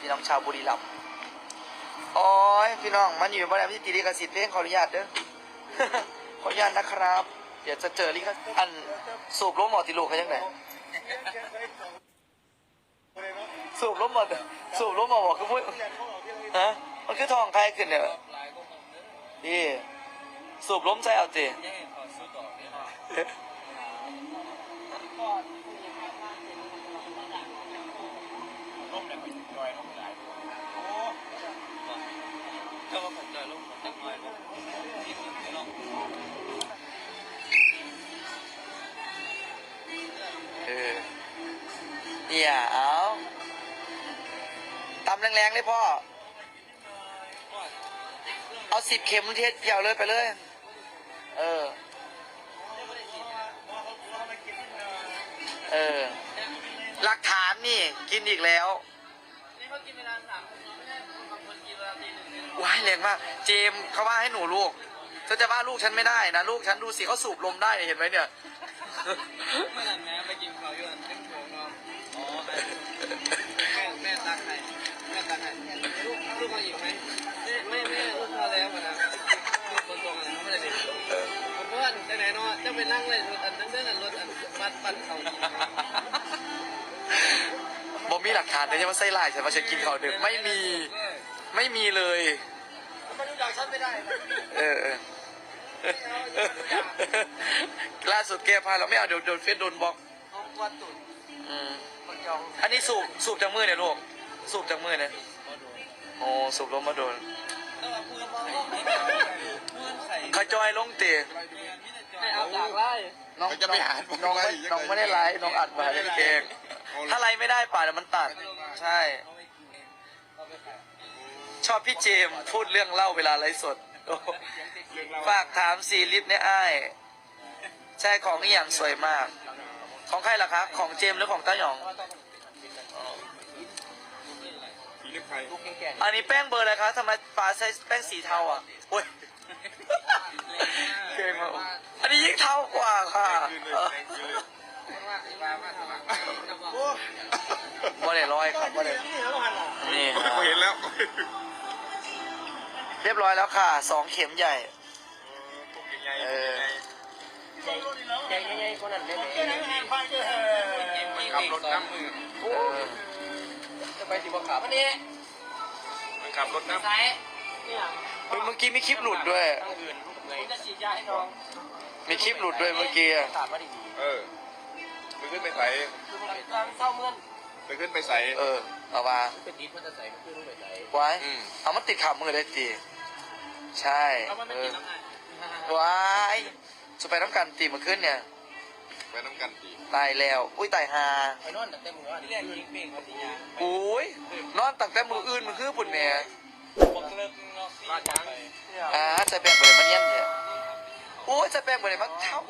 พี่น้องชาวบุรีรัมย์โอ้ยพี่น้องมันอยู่บ้านที่ตีลิขสิทธิ์เพลงขออนุญาตเด้อ ขออนุญาตนะครับ เดี๋ยวจะเจอลิขสิทธิ์อันสูบล้มหมอติลูกเขายังไงสูบล้มหมอสูบล้มหมอบอกคือมุ้ยฮะมันคือทองใครขึ้นเนี่ยดีสูบล้มใจ เอาตีเออเนี่ยเอาตำแรงๆเลยพ่อ เอาสิบเข็มเทศเกี่ยวเลยไปเลย เออ เออ หลักฐานนี่กินอีกแล้ว เขากินเวลาสามคนไม่ใช่บางคนกินเวลาตีหนึ่งเนี่ยว้ายแรงมากเจมส์เขาว่าให้หนูลูกเธอจะว่าลูกฉันไม่ได้นะลูกฉันดูสิเขาสูบลมได้เห็นไหมเนี่ย เมื่อนั้นแม่ไปกินข้าวอยู่อันเต็มโถงเนาะอ๋อแม่แม่ตักให้แม่ตักให้ลูกลูกมาอีกไหมไม่ไม่ไม่ลูกพอแล้วนะลูกคนตรงอะไรไม่ได้ดิผมเพื่อนแต่ไหนเนาะจะไปนั่งเลยรถอันนั้นเดินอันรถอันบัดบัดเขาบอ มีหลักฐานเลยใช่ไหมไส้ลายฉันว่าฉันกินข้าวดึกไม่มีไม่มีเลยไม่รู้จักฉันไม่ได้เออเออล่าสุดแก้ผ้าเราไม่เอาเดี๋ยวโดนเฟซโดนบล็อกห้องวัดตุ่นอืมคนยองอันนี้สูบสูบจากมือเนี่ยลูกสูบจากมือเนี่ยโอ้สูบลมมาโดนเออเพื่อนเพื่อนไข่ขจอยลงเตะให้เอาจากไล่น้องมันจะไปหาน้องไม่น้องไม่ได้ไลฟ์น้องอัดมาเล่นเกม ถ้าไลฟ์ไม่ได้ป่าเดี๋ยวมันตัด ใช่ ชอบพี่เจมส์พูดเรื่องเล่าเวลาไลฟ์สดโอ้ฝากถามสีลิฟต์เนี่ยอ้าย ใช่ของอีหยังสวยมาก ของใครล่ะคะ ของเจมส์หรือของต้าหยองผีเล็บไฟอันนี้แป้งเบอร์อะไรคะทำไมป๋าใช้แป้งสีเทาอะโอ้ยเก่งมากอันนี้ยิ่งเทากว่าค่ะคืนเลยแรงคืนเลย บ่ได้ร้อยครับบ่ได้นี่เห็นแล้ว เรียบร้อยแล้วค่ะสองเข็มใหญ่พวกยังไงเออแกงง่ายๆคนนั้นได้ไหมมันขับรถน้ำมือเออจะไปสิบขับวันนี้มันขับรถน้ำสายเนี่ยเฮ้ยเมื่อกี้มีคลิปหลุดด้วยผมจะฉีดยาให้น้องมีคลิปหลุดด้วยเมื่อกี้อะถามว่าดีเออ ไปขึ้นไปใส่คือมันกำลังเศร้าเมื่อนไปขึ้นไปใส่เออเอามาเป็นดีมันจะใส่มันคือรู้ไปไหนไว้อืมเอามันติดขามือได้ตีใช่เอามันไม่เอกิอนน้ำไงไว้จะไปน้ำกันตีมาขึ้นเนี่ยไปน้ำกันตีตายแล้วอุ้ยตายฮาไอ้นอนแต่เต็มหัวที่แรกยิงเป่งเขาตียาอุ้ยนอนตั้งแต่มืออื่นมือคือปุ่นแหม่บอกเลิกเนาะมาจังอ่าใส่แป้งบริมันเย็นเนี่ยโอ้ยใส่แป้งบริมันเท่า